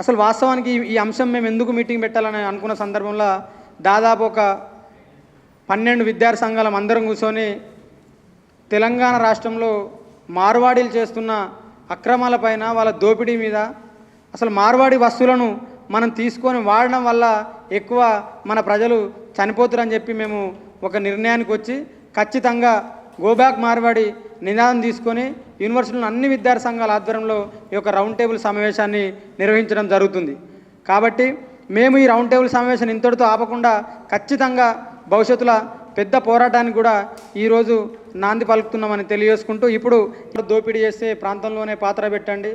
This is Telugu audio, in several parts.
అసలు వాస్తవానికి ఈ- అంశం మేము ఎందుకు మీటింగ్ పెట్టాలని అనుకున్న సందర్భంలో దాదాపు ఒక పన్నెండు విద్యార్థి సంఘాలం అందరం కూర్చొని తెలంగాణ రాష్ట్రంలో మార్వాడీలు చేస్తున్న అక్రమాలపైన వాళ్ళ దోపిడీ మీద అసలు మార్వాడి వస్తువులను మనం తీసుకొని వాడడం వల్ల ఎక్కువ మన ప్రజలు చనిపోతారని చెప్పి మేము ఒక నిర్ణయానికి వచ్చి ఖచ్చితంగా గోబ్యాక్ మార్వాడి నినాదం తీసుకొని యూనివర్సిటీలో అన్ని విద్యార్థి సంఘాల ఆధ్వర్యంలో ఈ యొక్క రౌండ్ టేబుల్ సమావేశాన్ని నిర్వహించడం జరుగుతుంది. కాబట్టి మేము ఈ రౌండ్ టేబుల్ సమావేశాన్ని ఇంతటితో ఆపకుండా ఖచ్చితంగా భవిష్యత్తులో పెద్ద పోరాటానికి కూడా ఈరోజు నాంది పలుకుతున్నామని తెలియజేసుకుంటూ ఇప్పుడు దోపిడీ చేస్తే ప్రాంతంలోనే పాత్ర పెట్టండి.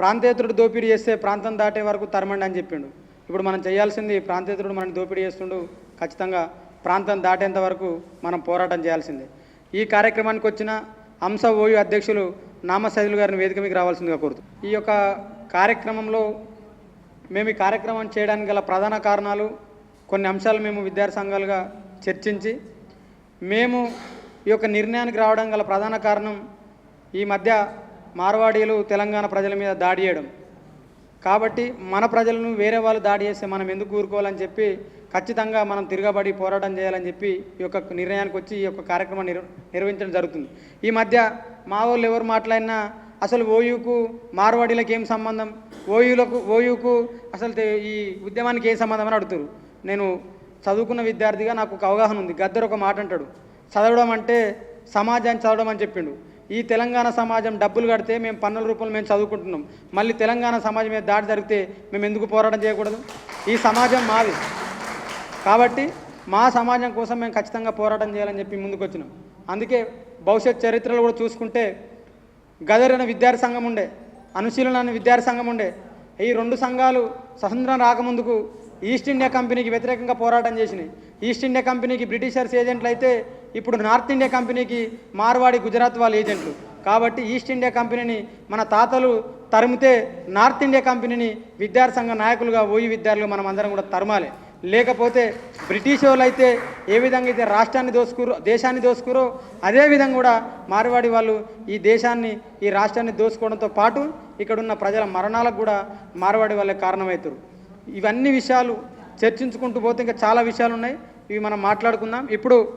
ప్రాంతేతరుడు దోపిడీ చేస్తే ప్రాంతం దాటే వరకు తరమండి అని చెప్పిండు. ఇప్పుడు మనం చేయాల్సింది ప్రాంతేతరుడు మనం దోపిడీ చేస్తుండు. ఖచ్చితంగా ప్రాంతం దాటేంత వరకు మనం పోరాటం చేయాల్సిందే. ఈ కార్యక్రమానికి వచ్చిన అంశ ఓయు అధ్యక్షులు నామసైదులు గారిని వేదిక మీకు రావాల్సిందిగా కోరుతూ ఈ యొక్క కార్యక్రమంలో మేము ఈ కార్యక్రమం చేయడానికి గల ప్రధాన కారణాలు కొన్ని అంశాలు మేము విద్యార్థి సంఘాలుగా చర్చించి మేము ఈ యొక్క నిర్ణయానికి రావడం గల ప్రధాన కారణం ఈ మధ్య మార్వాడీలు తెలంగాణ ప్రజల మీద దాడి చేయడం. కాబట్టి మన ప్రజలను వేరే వాళ్ళు దాడి చేస్తే మనం ఎందుకు ఊరుకోవాలని చెప్పి ఖచ్చితంగా మనం తిరగబడి పోరాటం చేయాలని చెప్పి ఈ యొక్క నిర్ణయానికి వచ్చి ఈ యొక్క కార్యక్రమం నిర్వహించడం జరుగుతుంది. ఈ మధ్య మా వాళ్ళు ఎవరు మాట్లాడినా అసలు ఓయూకు మార్వాడీలకు ఏం సంబంధం? ఓయూలకు ఓయూకు అసలు ఈ ఉద్యమానికి ఏం సంబంధం అని అడుగుతారు. నేను చదువుకున్న విద్యార్థిగా నాకు ఒక అవగాహన ఉంది. గద్దరు ఒక మాట అంటాడు. చదవడం అంటే సమాజాన్ని చదవడం అని చెప్పిండు. ఈ తెలంగాణ సమాజం డబ్బులు కడితే మేము పన్నుల రూపంలో మేము చదువుకుంటున్నాం. మళ్ళీ తెలంగాణ సమాజం మీద దాడి జరిగితే మేము ఎందుకు పోరాటం చేయకూడదు? ఈ సమాజం మాది. కాబట్టి మా సమాజం కోసం మేము ఖచ్చితంగా పోరాటం చేయాలని చెప్పి ముందుకు వచ్చినాం అందుకే భవిష్యత్ చరిత్రలో కూడా చూసుకుంటే గదర్ అనే విద్యార్థి సంఘం ఉండే అనుశీలన అనే విద్యార్థి సంఘం ఉండే ఈ రెండు సంఘాలు స్వతంత్రం రాకముందుకు ఈస్ట్ ఇండియా కంపెనీకి వ్యతిరేకంగా పోరాటం చేసినాయి. ఈస్ట్ ఇండియా కంపెనీకి బ్రిటిషర్స్ ఏజెంట్లు అయితే ఇప్పుడు నార్త్ ఇండియా కంపెనీకి మార్వాడి గుజరాత్ వాళ్ళ ఏజెంట్లు. కాబట్టి ఈస్ట్ ఇండియా కంపెనీని మన తాతలు తరిమితే నార్త్ ఇండియా కంపెనీని విద్యార్థి సంఘ నాయకులుగా ఓయి విద్యార్థులు మనం అందరం కూడా తరమాలి. లేకపోతే బ్రిటిష్ వాళ్ళు అయితే ఏ విధంగా అయితే రాష్ట్రాన్ని దోసుకురో దేశాన్ని దోసుకురో అదేవిధంగా కూడా మార్వాడి వాళ్ళు ఈ దేశాన్ని ఈ రాష్ట్రాన్ని దోసుకోవడంతో పాటు ఇక్కడున్న ప్రజల మరణాలకు కూడా మార్వాడి వాళ్ళే కారణమవుతారు. ఇవన్నీ విషయాలు చర్చించుకుంటూ పోతే ఇంకా చాలా విషయాలు ఉన్నాయి. ఇవి మనం మాట్లాడుకుందాం. ఇప్పుడు